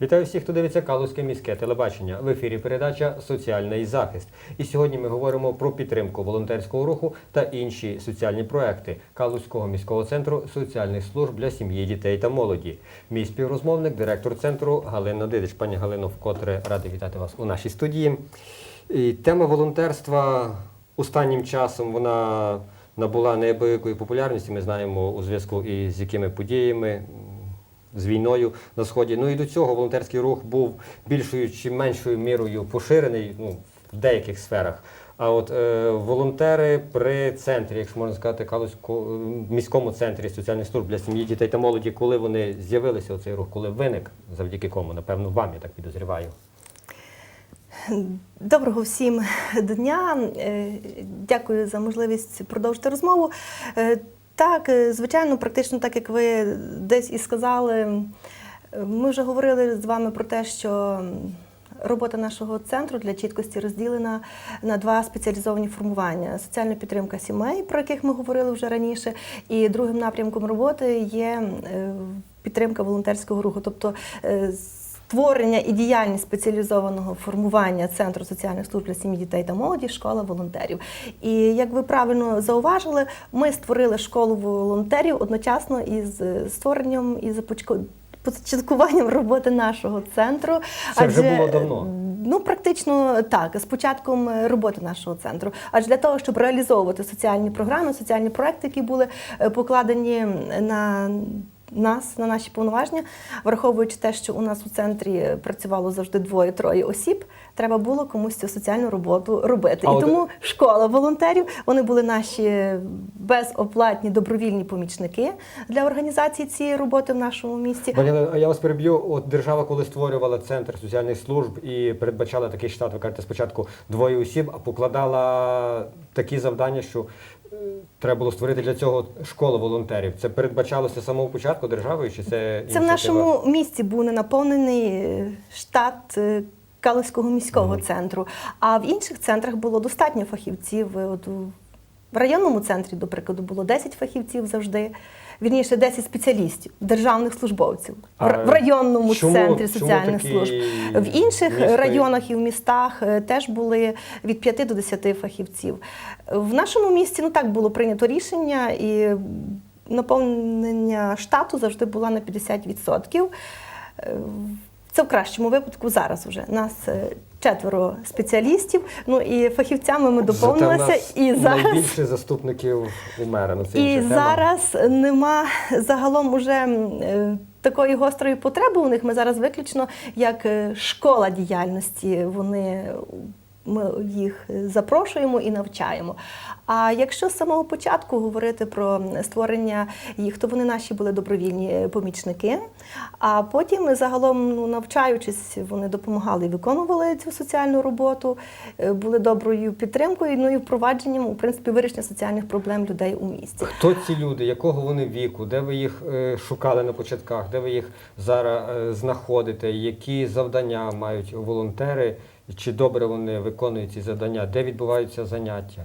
Вітаю всіх, хто дивиться Калузьке міське телебачення. В ефірі передача Соціальний захист. І сьогодні ми говоримо про підтримку волонтерського руху та інші соціальні проекти Калузького міського центру соціальних служб для сім'ї, дітей та молоді. Мій співрозмовник, директор центру Галина Дидич. Пані Галино, вкотре радий вітати вас у нашій студії. І тема волонтерства останнім часом вона набула неабиякої популярності. Ми знаємо у зв'язку із якими подіями з війною на сході. Ну і до цього волонтерський рух був більшою чи меншою мірою поширений ну, в деяких сферах. А от е, волонтери при центрі, якщо можна сказати, Калузько, міському центрі соціальних служб для сім'ї, дітей та молоді, коли вони з'явилися у цей рух, коли виник, завдяки кому, напевно, вам я так підозріваю. Доброго всім дня. Е, Дякую за можливість продовжити розмову. Е, Так, е, звичайно, практично так, як ви десь і сказали, е, ми вже говорили з вами про те, що робота нашого центру для чіткості розділена на два спеціалізовані формування: соціальна підтримка сімей, про яких ми говорили вже раніше, і другим напрямком роботи є е, підтримка волонтерського руху. Тобто е, Створення і діяльність спеціалізованого формування Центру соціальних служб для сім'ї, дітей та молоді, школа волонтерів. І як ви правильно зауважили, ми створили школу волонтерів одночасно із е, створенням і започатку- початкуванням роботи нашого центру. Це вже було давно. Ну, практично так, з початком е, роботи нашого центру. Адже для того, щоб реалізовувати соціальні програми, соціальні проекти, які були е, покладені на нас, на наші повноваження, враховуючи те, що у нас у центрі працювало завжди двоє-троє осіб, треба було комусь цю соціальну роботу робити. А І от- тому школа волонтерів вони були наші безоплатні добровільні помічники для організації цієї роботи в нашому місті. Пані а я вас переб'ю. От держава, коли створювала центр соціальних служб і передбачала такий штат, ви кажете, спочатку двоє осіб, а покладала такі завдання, що треба було створити для цього школу волонтерів. Це передбачалося з самого початку державою, чи це Це в нашому місті був не наповнений штат? штат міського mm -hmm. центру. А в інших центрах було достатньо фахівців. Е, От у- в районному центрі, до прикладу, було 10 фахівців завжди. Вірніше, 10 спеціалістів, державних службовців в А в районному чому- центрі соціальних такі служб. В інших міста- районах і в містах е, теж були від 5 до 10 фахівців. В нашому місті ну так було прийнято рішення, і наповнення штату завжди було на 50%. Е, Це в кращому випадку зараз вже. Нас е, четверо спеціалістів. Ну і фахівцями ми доповнилися. І зараз найбільше заступників у мера. на це і тема. зараз нема загалом уже е, такої гострої потреби у них. Ми зараз виключно як е, школа діяльності. Вони ми їх запрошуємо і навчаємо. А якщо з самого початку говорити про створення їх, то вони наші були добровільні помічники. А потім, загалом, ну, навчаючись, вони допомагали і виконували цю соціальну роботу, е, були доброю підтримкою, ну і впровадженням у принципі вирішення соціальних проблем людей у місті. Хто ці люди, якого вони віку, де ви їх е, шукали на початках, де ви їх зараз е, знаходите, які завдання мають волонтери, чи добре вони виконують ці завдання, де відбуваються заняття?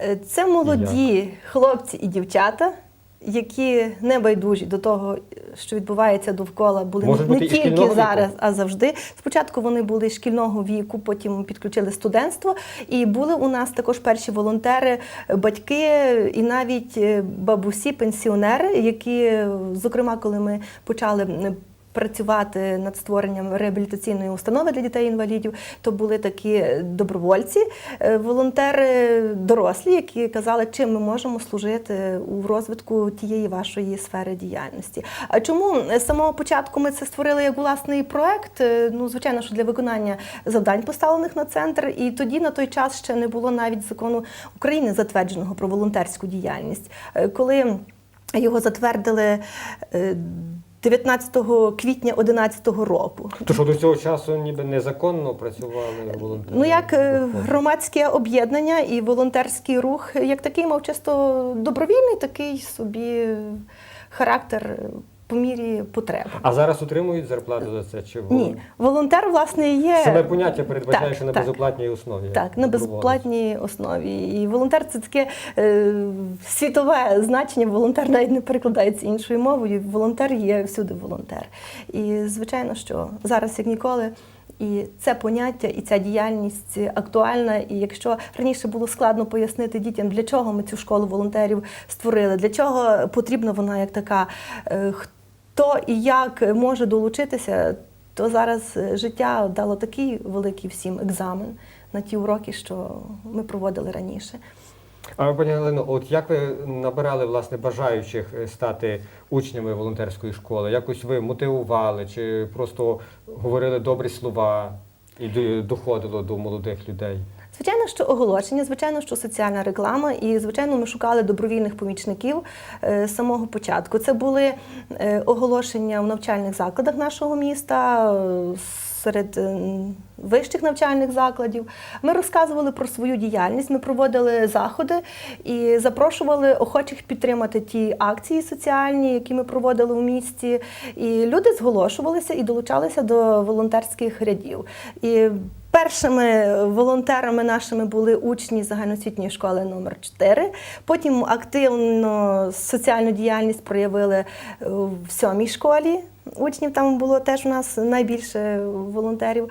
Е, Це молоді хлопці і дівчата, які не байдужі до того, що відбувається довкола, були Можуть не тільки шкільного віку. зараз, а завжди. Спочатку вони були шкільного віку, потім підключили студентство. І були у нас також перші волонтери, батьки і навіть е, бабусі, пенсіонери, які, е, зокрема, коли ми почали. Працювати над створенням реабілітаційної установи для дітей-інвалідів, то були такі добровольці, е, волонтери дорослі, які казали, чим ми можемо служити у розвитку тієї вашої сфери діяльності. А чому з самого початку ми це створили як власний проект? Е, Ну, звичайно, що для виконання завдань, поставлених на центр, і тоді на той час ще не було навіть закону України затвердженого про волонтерську діяльність. Е, Коли його затвердили. Е, 19 квітня 2011 року. Тож до цього часу ніби незаконно працювали волонтери? Ну, як е, громадське об'єднання і волонтерський рух, як такий мав часто добровільний такий собі характер. По мірі потреби. А зараз отримують зарплату за це? Чи Ні, волонтер, власне, є. Саме поняття передбачає, Так, що на так. безоплатній основі. Так, на безоплатній основі. І волонтер це таке е, світове значення. Волонтер навіть не перекладається іншою мовою. Волонтер є всюди волонтер. І звичайно, що зараз як ніколи. І це поняття, і ця діяльність актуальна. І якщо раніше було складно пояснити дітям, для чого ми цю школу волонтерів створили, для чого потрібна вона як така, е, хто і як може долучитися, то зараз е, життя дало такий великий всім екзамен на ті уроки, що ми проводили раніше. А пані Галино, от як ви набирали власне бажаючих е, стати учнями волонтерської школи? Якось ви мотивували чи просто говорили добрі слова і доходило до молодих людей? Звичайно, що оголошення, звичайно, що соціальна реклама, і звичайно, ми шукали добровільних помічників е, з самого початку. Це були е, оголошення в навчальних закладах нашого міста. Серед е, вищих навчальних закладів ми розказували про свою діяльність. Ми проводили заходи і запрошували охочих підтримати ті акції соціальні, які ми проводили в місті. І люди зголошувалися і долучалися до волонтерських рядів. І Першими волонтерами нашими були учні загальноосвітньої школи номер 4 Потім активно соціальну діяльність проявили е, в сьомій школі. Учнів там було теж у нас найбільше волонтерів.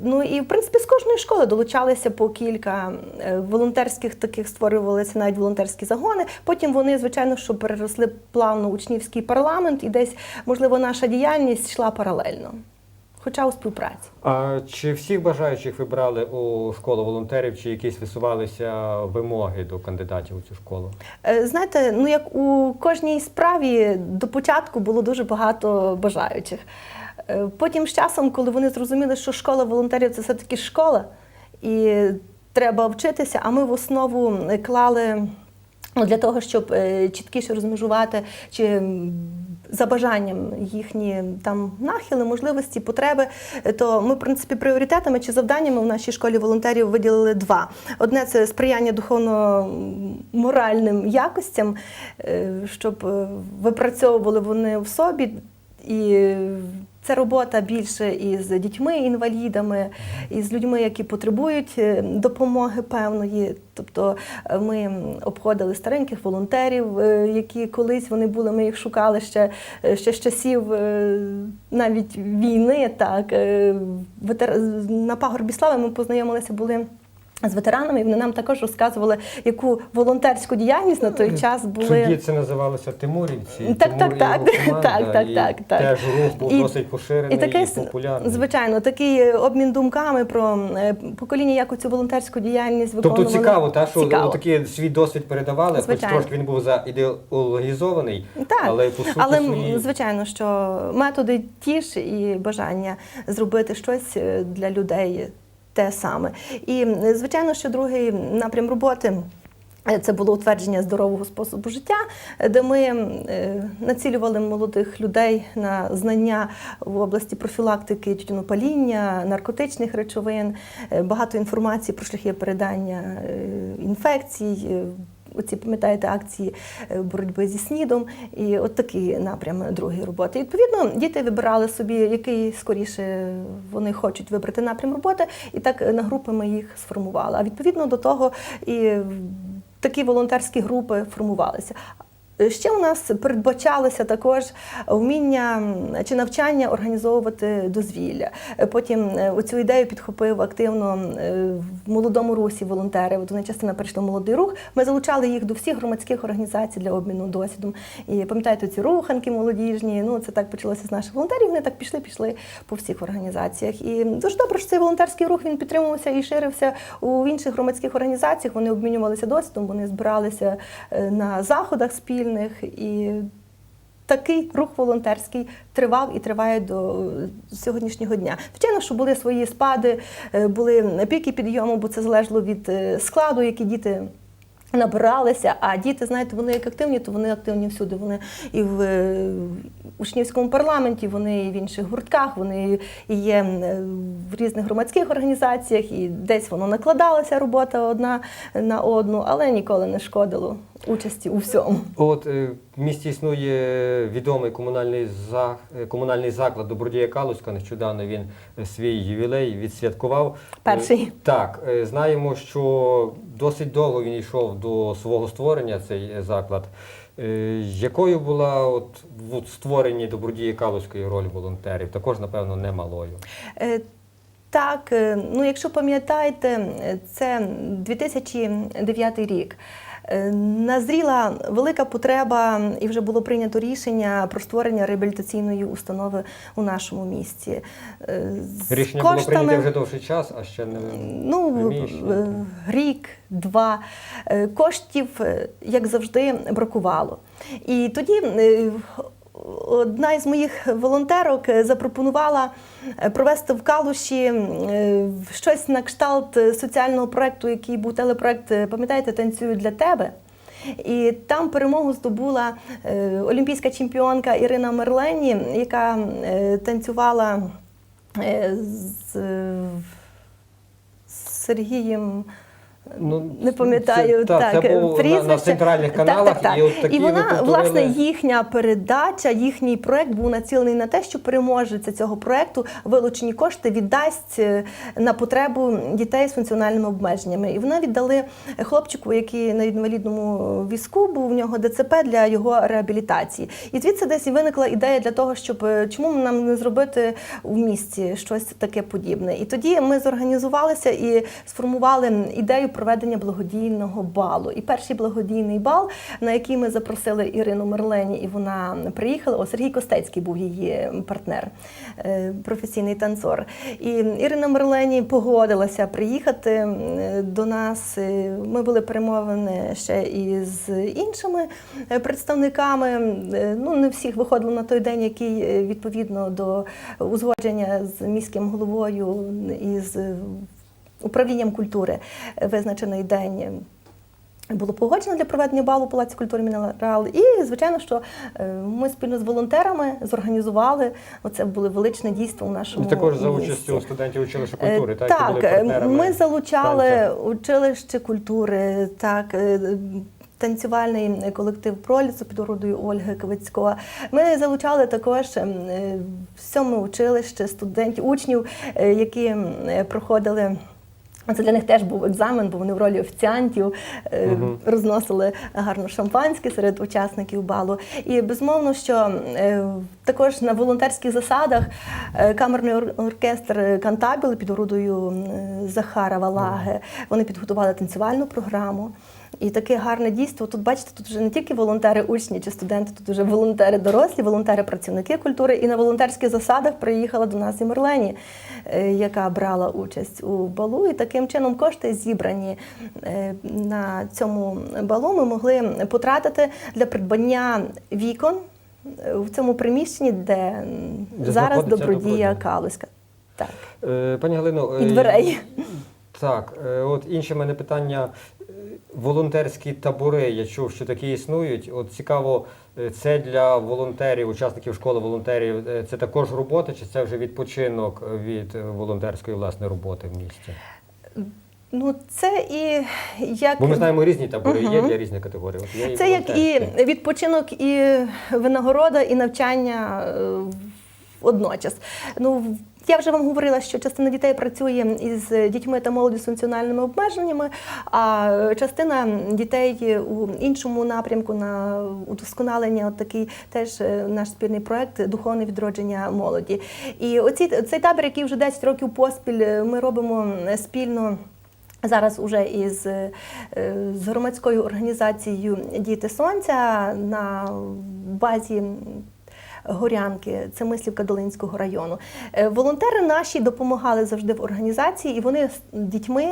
Ну і в принципі з кожної школи долучалися по кілька е, волонтерських таких створювалися навіть волонтерські загони. Потім вони, звичайно, що переросли плавно учнівський парламент, і десь можливо наша діяльність йшла паралельно, хоча у співпраці. А чи всіх бажаючих ви брали у школу волонтерів, чи якісь висувалися вимоги до кандидатів у цю школу? Е, Знаєте, ну як у кожній справі до початку було дуже багато бажаючих. Е, Потім з часом, коли вони зрозуміли, що школа волонтерів це все-таки школа, і треба вчитися, а ми в основу клали. Ну, для того, щоб е, чіткіше розмежувати чи за бажанням їхні там нахили, можливості, потреби, е, то ми, в принципі, пріоритетами чи завданнями в нашій школі волонтерів виділили два: одне це сприяння духовно-моральним якостям, е, щоб випрацьовували вони в собі і. Це робота більше із дітьми, інвалідами, із людьми, які потребують е, допомоги певної. Тобто е, ми обходили стареньких волонтерів, е, які колись вони були, ми їх шукали ще, ще з часів навіть війни. Так. На пагорбі слави ми познайомилися були. З ветеранами і вони нам також розказували, яку волонтерську діяльність на той час були. Тоді це називалося Тимурівці. Так, Тимур так, так. команда, Так, так, і так, так. Теж рух був І- досить поширений і, І таке, популярний. звичайно, такий обмін думками про е, покоління, як цю волонтерську діяльність Тобто цікаво, та, що Цікаво. такий свій досвід передавали, хоч трошки він був заідеологізований, Так, але по суті але свої... звичайно, що методи ті ж і бажання зробити щось е, для людей те саме. І звичайно, що другий напрям роботи. е, Це було утвердження здорового способу життя, де ми е, націлювали молодих людей на знання в області профілактики тютюнопаління, наркотичних речовин, е, багато інформації про шляхи передання інфекцій. Оці пам'ятаєте акції е, боротьби зі снідом, і от такий напрям другої роботи. І, відповідно, діти вибирали собі, який скоріше вони хочуть вибрати напрям роботи, і так е, на групи ми їх сформували. А відповідно до того і такі волонтерські групи формувалися. Ще у нас передбачалося також вміння чи навчання організовувати дозвілля. Е, Потім е, оцю ідею підхопив активно е, в молодому русі волонтери. От вони частина перейшли в молодий рух. Ми залучали їх до всіх громадських організацій для обміну досвідом. І пам'ятаєте, ці руханки молодіжні. Ну це так почалося з наших волонтерів. Вони так пішли, пішли по всіх організаціях. І дуже добре, що цей волонтерський рух він підтримувався і ширився у інших громадських організаціях. Вони обмінювалися досвідом, вони збиралися е, на заходах спільних і. Такий рух волонтерський тривав і триває до сьогоднішнього дня. Звичайно, що були свої спади, е, були піки підйому, бо це залежало від е, складу, які діти набиралися. А діти, знаєте, вони як активні, то вони активні всюди. Вони і в е, учнівському парламенті, вони і в інших гуртках, вони і є в різних громадських організаціях, і десь воно накладалася робота одна на одну, але ніколи не шкодило участі у всьому. От е, в місті існує відомий комунальний за е, комунальний заклад Добродія Калуська. Нещодавно він е, свій ювілей відсвяткував. Перший. Так, знаємо, що досить довго він йшов до свого створення цей заклад. Якою була от в створенні Добродії Калуської роль волонтерів? Також, напевно, немалою. Так, ну якщо пам'ятаєте, це 2009 рік. Е, Назріла велика потреба, і вже було прийнято рішення про створення реабілітаційної установи у нашому місті. Е, з Рішення було прийнято вже довший час, а ще не Ну, рік, два. Е, Коштів, як завжди, бракувало. І тоді одна із моїх волонтерок е, запропонувала е, провести в Калуші е, щось на кшталт соціального проєкту, який був телепроект, пам'ятаєте, танцюю для тебе. І там перемогу здобула олімпійська чемпіонка Ірина Мерлені, яка танцювала з Сергієм. Ну, Не пам'ятаю це- так, так, це був на- на, центральних каналах, так, так. і от такі і вона, ви власне, їхня передача, їхній проект був націлений на те, що переможеця цього проекту вилучені кошти віддасть е, на потребу дітей з функціональними обмеженнями. І вона віддали хлопчику, який на інвалідному візку був в нього ДЦП для його реабілітації. І звідси десь і виникла ідея для того, щоб е, чому нам не зробити в місті щось таке подібне. І тоді ми зорганізувалися і сформували ідею проведення благодійного балу. І перший благодійний бал, на який ми запросили Ірину Мерлені, і вона приїхала. О, Сергій Костецький був її партнер, е, професійний танцор. І Ірина Мерлені погодилася приїхати е, до нас. Е, Ми були перемовини ще і з іншими представниками. Ну, не всіх виходило на той день, який відповідно до узгодження з міським головою і з управлінням культури е, визначений день. Було погоджено для проведення балу Палаці культури Мінерал. І, звичайно, що е, ми спільно з волонтерами зорганізували. Оце було величне дійство у нашому І також за участю студентів училища Е, культури, так, були Так, е, партнерами ми залучали танця. училище культури, так. е, Танцювальний колектив пролісу під орудою Ольги Квицько. Ми залучали також е, сьоме училище студентів, учнів, е, які е, проходили. Це для них теж був екзамен, бо вони в ролі офіціантів угу. Розносили гарно шампанське серед учасників балу. І безумовно, що е, також на волонтерських засадах е, камерний оркестр Кантабіл під орудою Захара Валаги вони підготували танцювальну програму. І таке гарне дійство. Тут бачите, тут вже не тільки волонтери, учні чи студенти, тут вже волонтери дорослі, волонтери, працівники культури. І на волонтерських засадах приїхала до нас і Мерлені, е, яка брала участь у балу. І таким чином кошти зібрані е, на цьому балу ми могли потратити для придбання вікон е, в цьому приміщенні, де Де зараз добродія. Калуська. Так. Пані Галино, І дверей. Так, от інше в мене питання. Волонтерські табори, я чув, що такі існують. От цікаво, е, це для волонтерів, учасників школи волонтерів, е, це також робота, чи це вже відпочинок від волонтерської власне роботи в місті? Ну, це і як Бо ми знаємо різні табори, є для різних категорій. От є і Це як і відпочинок, і винагорода, і навчання е, водночас. Ну, я вже вам говорила, що частина дітей працює із дітьми та молоді з функціональними обмеженнями, а частина дітей у іншому напрямку на удосконалення, от такий теж е, наш спільний проект духовне відродження молоді. І оці цей табір, який вже 10 років поспіль е, ми робимо спільно. Зараз уже із е, з громадською організацією Діти Сонця на базі. Горянки, це мислівка Долинського району. Е, Волонтери наші допомагали завжди в організації, і вони з дітьми,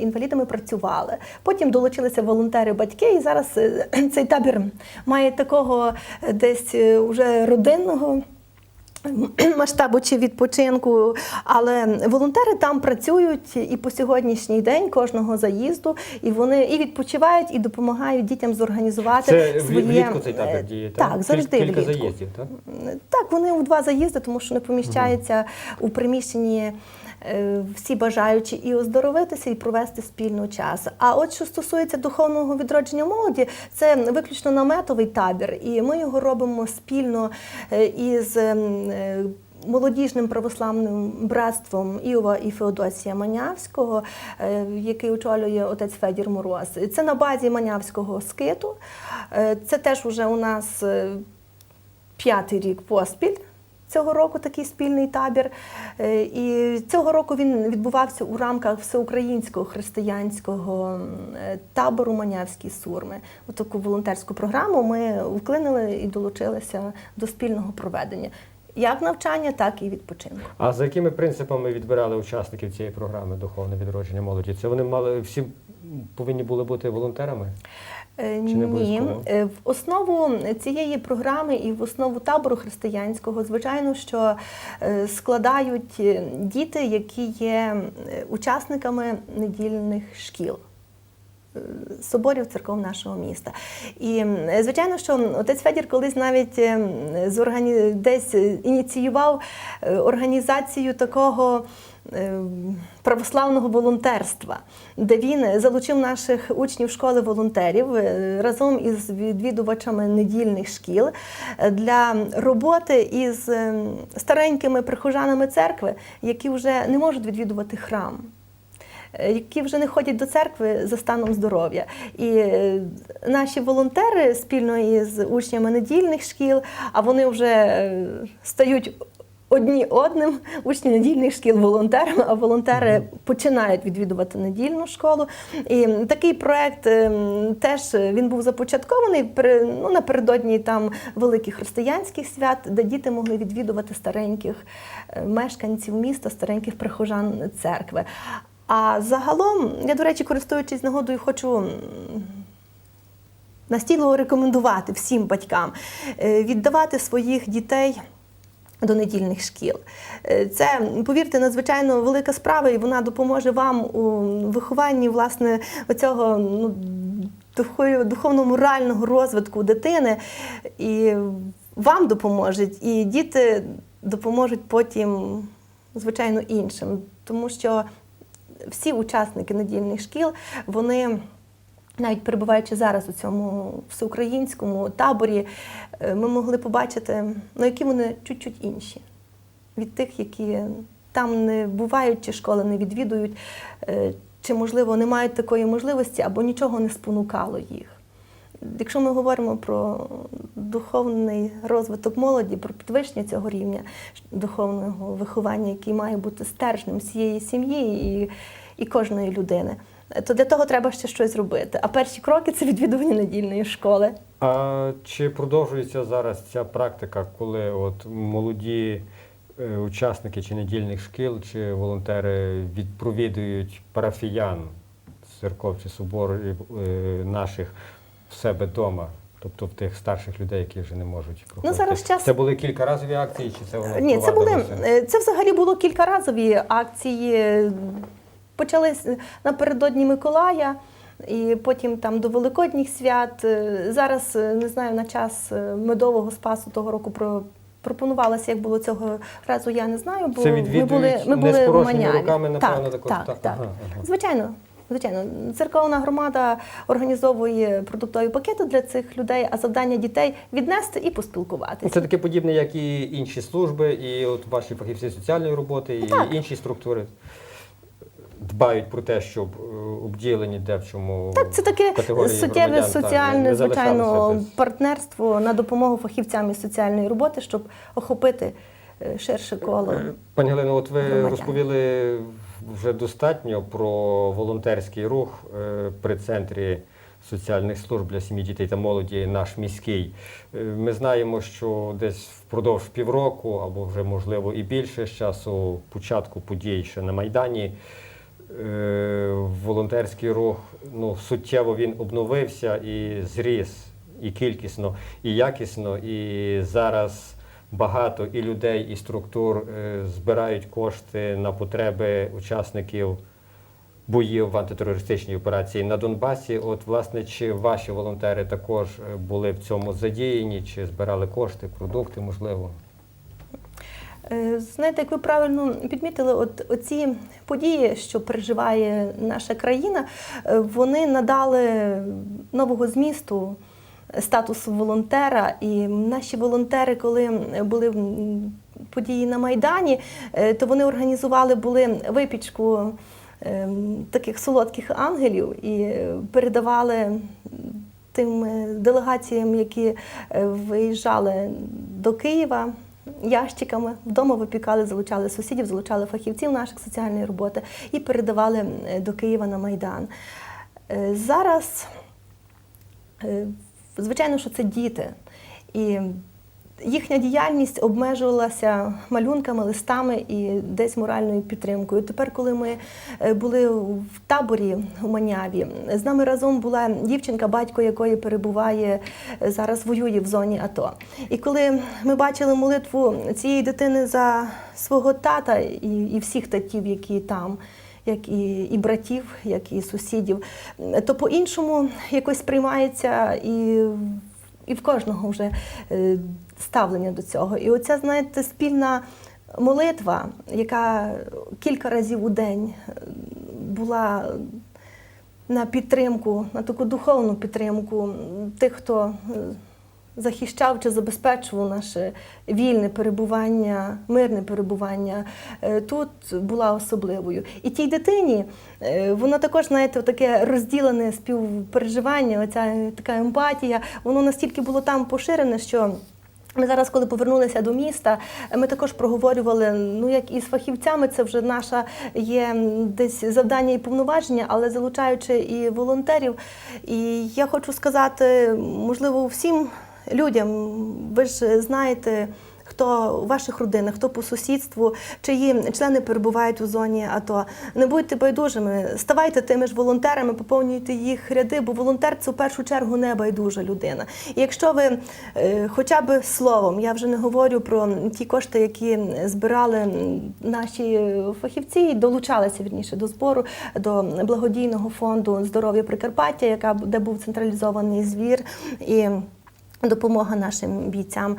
інвалідами працювали. Потім долучилися волонтери, батьки, і зараз е, цей табір має такого е, десь уже родинного масштабу чи відпочинку, але волонтери там працюють і по сьогоднішній день кожного заїзду, і вони і відпочивають, і допомагають дітям зорганізувати Це своє влітку цей е, табір діє, так? Так, завжди Кілька влітку. заїздів, так? Так, вони у два заїзди, тому що не поміщаються у приміщенні всі бажаючі і оздоровитися, і провести спільно час. А от що стосується духовного відродження молоді, це виключно наметовий табір, і ми його робимо спільно е, із. ем, е, Молодіжним православним братством Іова і Феодосія Манявського, е, який очолює отець Федір Мороз. Це на базі Манявського скиту. Е, Це теж уже у нас е, п'ятий рік поспіль. Цього року такий спільний табір. Е, І цього року він відбувався у рамках всеукраїнського християнського е, табору Манявські сурми. У таку волонтерську програму ми вклинили і долучилися до спільного проведення. Як навчання, так і відпочинку. А за якими принципами відбирали учасників цієї програми Духовне відродження молоді? Це вони мали всі повинні були бути волонтерами? Е, Чи не Ні. Е, в основу цієї програми і в основу табору християнського, звичайно, що е, складають діти, які є учасниками недільних шкіл. Соборів церков нашого міста. І звичайно, що отець Федір колись навіть десь ініціював організацію такого православного волонтерства, де він залучив наших учнів школи волонтерів е, разом із відвідувачами недільних шкіл е, для роботи із е, старенькими прихожанами церкви, які вже не можуть відвідувати храм е, які вже не ходять до церкви за станом здоров'я. І е, наші волонтери спільно із учнями недільних шкіл, а вони вже е, стають. Одні одним учні недільних шкіл волонтерами, а волонтери починають відвідувати недільну школу. І такий проект е, теж він був започаткований при- ну, напередодні там великих християнських свят, де діти могли відвідувати стареньких е, мешканців міста, стареньких прихожан церкви. А загалом, я, до речі, користуючись нагодою, хочу настійливо рекомендувати всім батькам е, віддавати своїх дітей. До недільних шкіл. Е, Це, повірте, надзвичайно велика справа, і вона допоможе вам у вихованні власне оцього ну, духов- духовно-морального розвитку дитини. І вам допоможуть, і діти допоможуть потім, звичайно, іншим. Тому що всі учасники недільних шкіл, вони. Навіть перебуваючи зараз у цьому всеукраїнському таборі, е, ми могли побачити, ну, які вони чуть-чуть інші від тих, які там не бувають, чи школи не відвідують, е, чи, можливо, не мають такої можливості або нічого не спонукало їх. Якщо ми говоримо про духовний розвиток молоді, про підвищення цього рівня духовного виховання, який має бути стержнем всієї сім'ї і, і кожної людини, то для того треба ще щось робити. А перші кроки це відвідування недільної школи. А чи продовжується зараз ця практика, коли от молоді е, учасники чи недільних шкіл, чи волонтери відпровідують парафіян церков чи соборів е, наших в себе вдома? Тобто в тих старших людей, які вже не можуть проходити. Ну, зараз час- Це були кількаразові акції, чи це воно Ні, це були е, це взагалі було кількаразові акції. Почались напередодні Миколая. І потім там до Великодніх свят. Е, Зараз е, не знаю на час е, медового спасу того року про. Пропонувалося, як було цього разу, я не знаю, бо Це ми були, ми були в Маняві. руками, напевно, так, також. так, Так, так. ага, ага. Звичайно, звичайно. Церковна громада організовує продуктові пакети для цих людей, а завдання дітей віднести і поспілкуватися. Ну, Це таке подібне, як і інші служби, і от ваші фахівці соціальної роботи, і Так. інші структури дбають про те, щоб е, обділені де в чому Так, це таке суттєве соціальне, не звичайно, без- партнерство на допомогу фахівцям із соціальної роботи, щоб охопити е, ширше коло. Пані Галино, от ви громадян. розповіли вже достатньо про волонтерський рух е, при центрі соціальних служб для сім'ї, дітей та молоді, наш міський. Е, Ми знаємо, що десь впродовж півроку, або вже можливо і більше з часу початку подій ще на Майдані. Е, Волонтерський рух ну, суттєво він обновився і зріс і кількісно, і якісно. І зараз багато і людей, і структур е, збирають кошти на потреби учасників боїв в антитерористичній операції на Донбасі. От, власне, чи ваші волонтери також е, були в цьому задіяні, чи збирали кошти, продукти, можливо? Е, Знаєте, як ви правильно підмітили, от оці події, що переживає наша країна, е, вони надали нового змісту статусу волонтера. І наші волонтери, коли були події на Майдані, е, то вони організували були випічку таких солодких ангелів і е, передавали тим е, делегаціям, які е, виїжджали до Києва. Ящиками вдома випікали, залучали сусідів, залучали фахівців наших соціальної роботи і передавали е, до Києва на Майдан. Е, Зараз, е, звичайно, що це діти. І їхня діяльність обмежувалася малюнками, листами і десь моральною підтримкою. Тепер, коли ми е, були в таборі у Маняві, з нами разом була дівчинка, батько якої перебуває е, зараз, воює в зоні АТО. І коли ми бачили молитву цієї дитини за свого тата і, і всіх татів, які там. Як і, і братів, як і сусідів, то по-іншому якось сприймається і і в кожного вже е, ставлення до цього. І оця, знаєте, спільна молитва, яка кілька разів у день е, була на підтримку, на таку духовну підтримку тих, хто е, захищав чи забезпечував наше вільне перебування, мирне перебування, е, тут була особливою. І тій дитині воно також, знаєте, таке розділене співпереживання, оця така емпатія, воно настільки було там поширене, що. Ми зараз, коли повернулися до міста, ми також проговорювали, ну як і з фахівцями, це вже наша є десь завдання і повноваження, але залучаючи і волонтерів. І я хочу сказати, можливо, всім людям, ви ж знаєте. Хто у ваших родинах, хто по сусідству, чиї члени перебувають у зоні АТО. Не будьте байдужими, ставайте тими ж волонтерами, поповнюйте їх ряди, бо волонтер це в першу чергу не байдужа людина. І якщо ви е, хоча б словом, я вже не говорю про ті кошти, які збирали наші фахівці, і долучалися вірніше до збору до благодійного фонду здоров'я Прикарпаття, яка де був централізований звір і. Допомога нашим бійцям.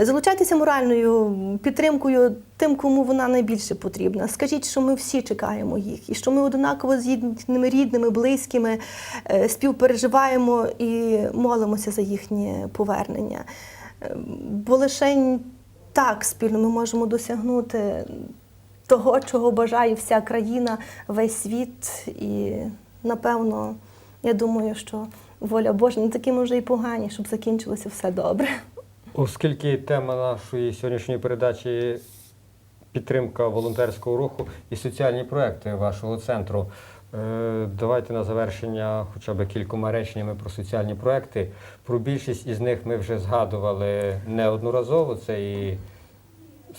Залучайтеся моральною підтримкою тим, кому вона найбільше потрібна. Скажіть, що ми всі чекаємо їх, і що ми однаково з їхніми рідними, близькими е, співпереживаємо і молимося за їхнє повернення. Е, Бо лише так спільно ми можемо досягнути того, чого бажає вся країна, весь світ. І напевно, я думаю, що воля Божа не такими вже і погані, щоб закінчилося все добре. Оскільки тема нашої сьогоднішньої передачі підтримка волонтерського руху і соціальні проекти вашого центру, е, давайте на завершення хоча б кількома реченнями про соціальні проекти. Про більшість із них ми вже згадували неодноразово. Це і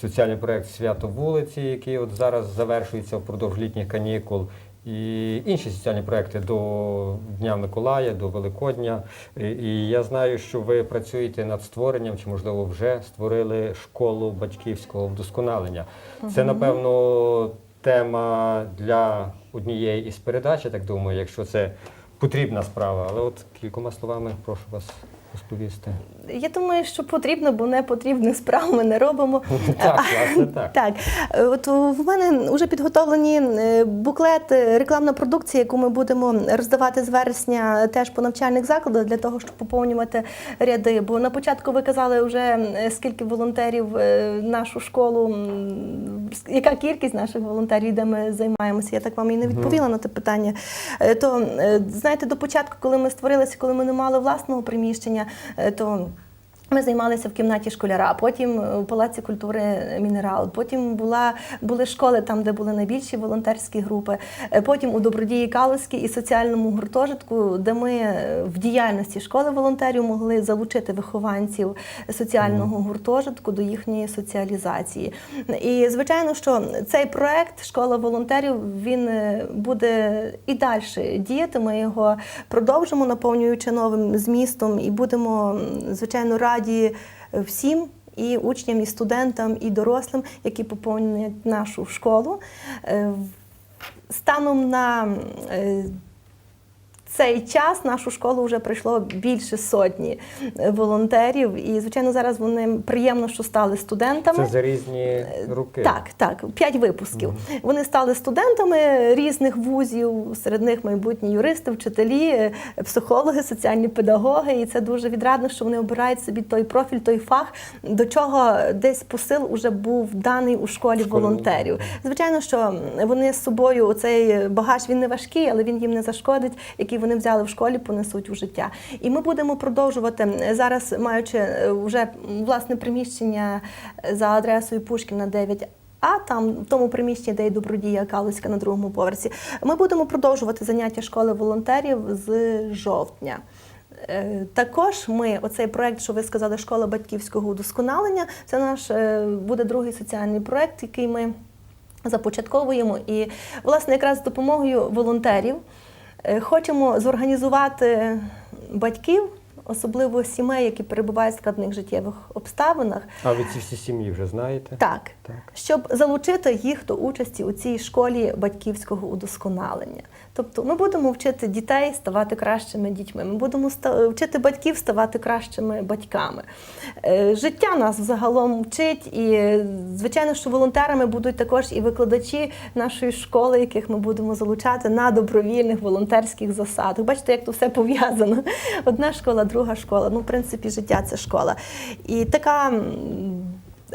соціальний проект Свято вулиці, який от зараз завершується впродовж літніх канікул. І інші соціальні проекти до Дня Миколая, до Великодня. І, я знаю, що ви працюєте над створенням, чи можливо вже створили школу батьківського вдосконалення. Це, напевно, тема для однієї із передач, я так думаю, якщо це потрібна справа. Але от кількома словами прошу вас розповісти. Я думаю, що потрібно, бо не потрібних справ ми не робимо. Так, власне, так. Так, Е, от в мене вже підготовлені е, буклети, рекламна продукція, яку ми будемо роздавати з вересня теж по навчальних закладах для того, щоб поповнювати ряди. Бо на початку ви казали вже е, скільки волонтерів е, нашу школу, яка кількість наших волонтерів, де ми займаємося. Я так вам і не відповіла на те питання. Е, То е, знаєте, до початку, коли ми створилися, коли ми не мали власного приміщення, е, то ми займалися в кімнаті школяра, потім у Палаці культури Мінерал, потім була, були школи там, де були найбільші волонтерські групи, е, потім у Добродії Калузькій і соціальному гуртожитку, де ми е, в діяльності школи волонтерів могли залучити вихованців соціального гуртожитку до їхньої соціалізації. І звичайно, що цей проект Школа волонтерів він е, буде і далі діяти. Ми його продовжимо, наповнюючи новим змістом, і будемо звичайно раді всім, і учням, і студентам, і дорослим, які поповнюють нашу школу. Е, Станом на е, цей час нашу школу вже прийшло більше сотні е, волонтерів, і звичайно зараз вони приємно, що стали студентами. Це за різні роки. Так, так, п'ять випусків. Вони стали студентами різних вузів, серед них майбутні юристи, вчителі, е, психологи, соціальні педагоги. І це дуже відрадно, що вони обирають собі той профіль, той фах, до чого десь посил уже був даний у школі Школі волонтерів. Звичайно, що вони з собою цей багаж він не важкий, але він їм не зашкодить, який вони взяли в школі, понесуть у життя. І ми будемо продовжувати зараз, маючи е, вже власне приміщення е, за адресою Пушкіна 9. А там в тому приміщенні, де є добродія Калуська на другому поверсі, ми будемо продовжувати заняття школи волонтерів з жовтня. Е, Також ми, оцей проект, що ви сказали, школа батьківського удосконалення, це наш буде другий соціальний проект, який ми започатковуємо. І, власне, якраз з допомогою волонтерів хочемо зорганізувати батьків, особливо сімей, які перебувають в складних життєвих обставинах, А ви ці всі сім'ї вже знаєте? так, Так. щоб залучити їх до участі у цій школі батьківського удосконалення. Тобто ми будемо вчити дітей ставати кращими дітьми, ми будемо вчити батьків ставати кращими батьками. Е, Життя нас загалом вчить, і звичайно, що волонтерами будуть також і викладачі нашої школи, яких ми будемо залучати на добровільних волонтерських засадах. Бачите, як то все пов'язано. Одна школа, друга школа. Ну, в принципі, життя це школа. І така.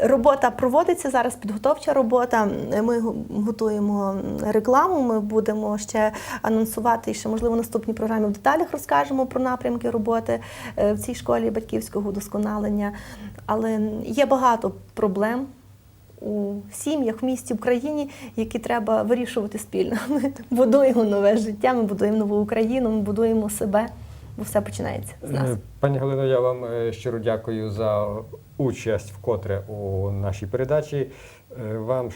Робота проводиться зараз, підготовча робота. Ми готуємо рекламу. Ми будемо ще анонсувати і ще, можливо, в наступній програмі в деталях розкажемо про напрямки роботи е, в цій школі батьківського удосконалення. Але є багато проблем. У сім'ях в місті в країні, які треба вирішувати спільно. Ми будуємо нове життя, ми будуємо нову Україну, ми будуємо себе, бо все починається з нас. Е, Пані Галино, я вам е, щиро дякую за участь вкотре у нашій передачі. Е, Вам